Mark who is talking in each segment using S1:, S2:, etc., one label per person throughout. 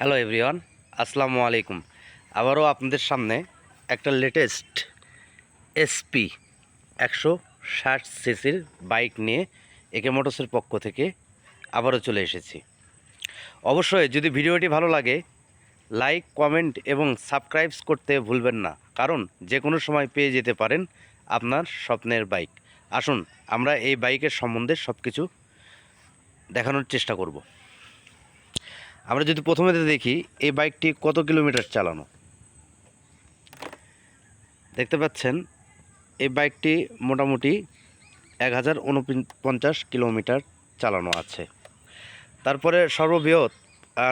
S1: Hello everyone আসসালামু আলাইকুম আবারও আপনাদের সামনে একটা লেটেস্ট এসপি একশো ষাট সিসির বাইক নিয়ে একে মোটরসের পক্ষ থেকে আবারও চলে এসেছি। অবশ্যই যদি ভিডিওটি ভালো লাগে লাইক কমেন্ট এবং সাবস্ক্রাইবস করতে ভুলবেন না। কারণ যে কোনো সময় পেয়ে যেতে পারেন আপনার স্বপ্নের বাইক। আসুন, আমরা এই বাইকের সম্বন্ধে সব কিছু দেখানোর চেষ্টা করব। আমরা যদি প্রথমে দেখি, এই বাইকটি কত কিলোমিটার চালানো? দেখতে পাচ্ছেন, এই বাইকটি মোটামুটি এক হাজার উনপঞ্চাশ কিলোমিটার চালানো আছে। তারপরে সর্ববৃহৎ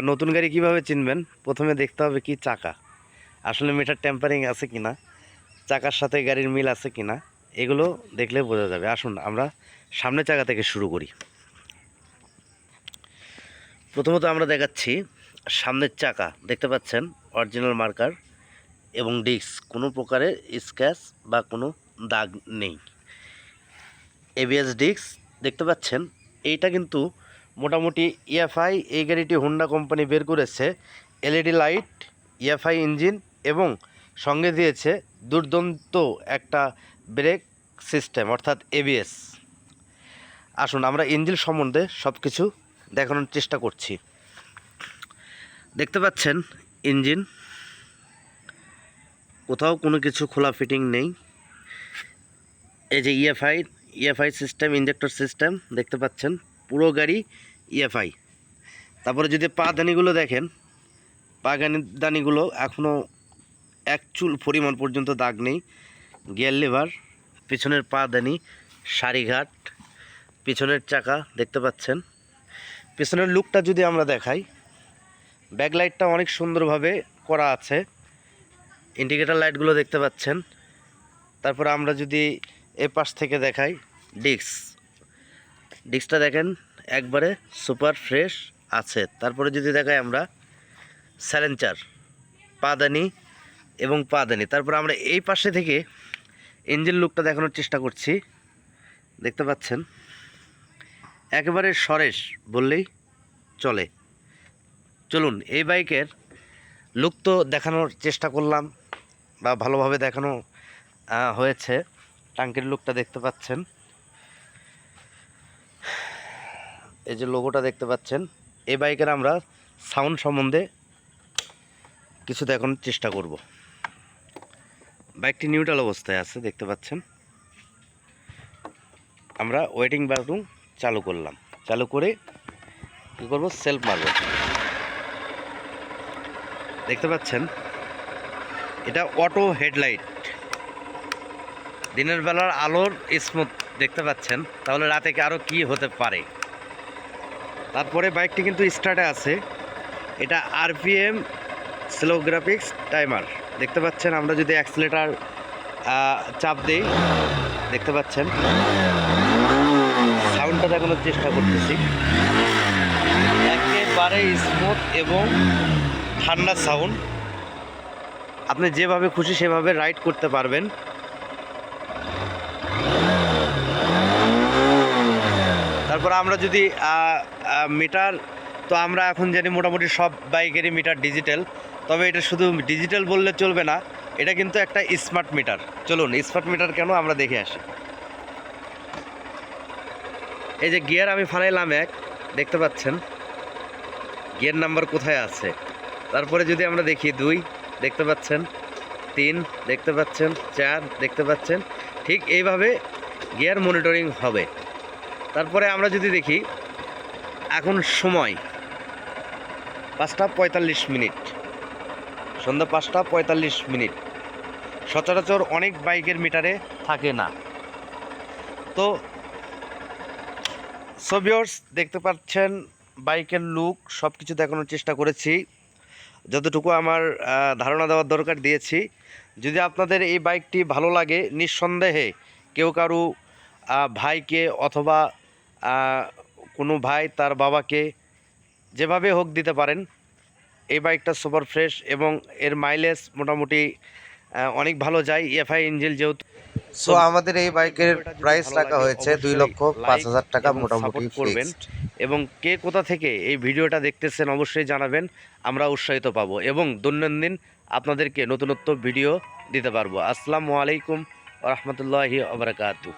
S1: নতুন গাড়ি কীভাবে চিনবেন? প্রথমে দেখতে হবে কি চাকা। আসলে মিটার টেম্পারিং আছে কি না চাকার সাথে গাড়ির মিল আছে কিনা? এগুলো দেখলে বোঝা যাবে। আসুন, আমরা সামনের চাকা থেকে শুরু করি। প্রথমত আমরা দেখাচ্ছি সামনের চাকা, দেখতে পাচ্ছেন অরিজিনাল মার্কার এবং ডিস্ক কোনো প্রকারের স্ক্র্যাচ বা কোনো দাগ নেই। এবিএস ডিস্ক দেখতে পাচ্ছেন, এইটা কিন্তু মোটামুটি ইএফআই এই গাড়িটি হোন্ডা কোম্পানি বের করেছে এলইডি লাইট ইএফআই ইঞ্জিন এবং সঙ্গে দিয়েছে দুর্দান্ত একটা ব্রেক সিস্টেম অর্থাৎ এবিএস আসুন, আমরা ইঞ্জিন সম্বন্ধে সব কিছু দেখানোর চেষ্টা করছি। দেখতে পাচ্ছেন, ইঞ্জিন। কোথাও কোনো কিছু খোলা ফিটিং নেই। এই যে EFI EFI system injector system দেখতে পাচ্ছেন, পুরো গাড়ি ইএফআই তারপরে যদি পা দানিগুলো দেখেন, পা দানিগুলো এখনও এক চুল পরিমাণ পর্যন্ত দাগ নেই। গিয়ার লিভার, পিছনের পা দানি, সারিঘাট, পিছনের চাকা, দেখতে পাচ্ছেন। পিছনের লুকটা যদি আমরা দেখাই ব্যাকলাইটটা অনেক সুন্দরভাবে করা আছে। ইন্ডিকেটার লাইটগুলো দেখতে পাচ্ছেন। তারপর আমরা যদি এ পাশ থেকে দেখাই ডিক্স ডিক্সটা দেখেন, একবারে সুপার ফ্রেশ আছে। তারপরে যদি দেখাই আমরা স্যালেঞ্চার পাদানি এবং পাদানি। তারপর আমরা এই পাশে থেকে ইঞ্জিন লুকটা দেখানোর চেষ্টা করছি। দেখতে পাচ্ছেন? একেবারে সরেশ বললেই চলে। চলুন, এই বাইকের লুক তো দেখানোর চেষ্টা করলাম বা ভালোভাবে দেখানো হয়েছে। টাঙ্কির লুকটা দেখতে পাচ্ছেন। এই যে লোগোটা দেখতে পাচ্ছেন। এই বাইকের আমরা সাউন্ড সম্বন্ধে কিছু দেখানোর চেষ্টা করব। বাইকটি নিউট্রাল অবস্থায় আছে, দেখতে পাচ্ছেন। আমরা ওয়েটিং বাথরুম চালু করলাম। চালু করে কী করব? সেলফ মারব। দেখতে পাচ্ছেন? এটা অটো হেডলাইট দিনের বেলার আলোর স্মুথ দেখতে পাচ্ছেন। তাহলে রাতে আরও কী হতে পারে? তারপরে বাইকটি কিন্তু স্টার্টে আছে। এটা আরপিএম স্লো গ্রাফিক্স টাইমার দেখতে পাচ্ছেন? আমরা যদি অ্যাক্সিলেটার চাপ দিই, দেখতে পাচ্ছেন? সাউন্ডটা দেখানোর চেষ্টা করতেছি। একেবারে স্মুথ এবং ঠান্ডা সাউন্ড আপনি যেভাবে খুশি সেভাবে রাইড করতে পারবেন। তারপর আমরা যদি মিটার তো আমরা এখন জানি মোটামুটি সব বাইকেরই মিটার ডিজিটাল তবে এটা শুধু ডিজিটাল বললে চলবে না, এটা কিন্তু একটা স্মার্ট মিটার চলুন স্মার্ট মিটার কেন আমরা দেখে আসি। এই যে গিয়ার আমি ফালাইলাম এক, দেখতে পাচ্ছেন? গিয়ার নাম্বার কোথায় আছে? তারপরে যদি আমরা দেখি দুই, দেখতে পাচ্ছেন? তিন, দেখতে পাচ্ছেন? চার, দেখতে পাচ্ছেন? ঠিক এইভাবে গিয়ার মনিটরিং হবে। তারপরে আমরা যদি দেখি, এখন সময় পাঁচটা পঁয়তাল্লিশ মিনিট। সন্ধ্যা পাঁচটা পঁয়তাল্লিশ মিনিট। সচরাচর অনেক বাইকের মিটারে থাকে না। তো সোভিয়র্স দেখতে পাচ্ছেন বাইকের লুক সব কিছু দেখানোর চেষ্টা করেছি। যতটুকু আমার ধারণা দেওয়ার দরকার দিয়েছি। যদি আপনাদের এই বাইকটি ভালো লাগে, নিঃসন্দেহে কেউ কারু ভাইকে অথবা কোনো ভাই তার বাবাকে যেভাবে হোক দিতে পারেন, এই বাইকটা সুপার ফ্রেশ এবং এর মাইলেজ মোটামুটি অনেক ভালো যায়। এফআই ইঞ্জিল যেহেতু
S2: সো আমাদের এই বাইকের প্রাইস রাখা হয়েছে দুই লক্ষ পাঁচ হাজার টাকা মোটামুটি
S1: করবেন। এবং কে কোথা থেকে এই ভিডিওটা দেখতেছেন অবশ্যই জানাবেন আমরা উৎসাহিত পাবো এবং দৈনন্দিন আপনাদেরকে নতুনত্ব ভিডিও দিতে পারব। আসসালামু আলাইকুম রহমতুল্লাহি আবরাকাতু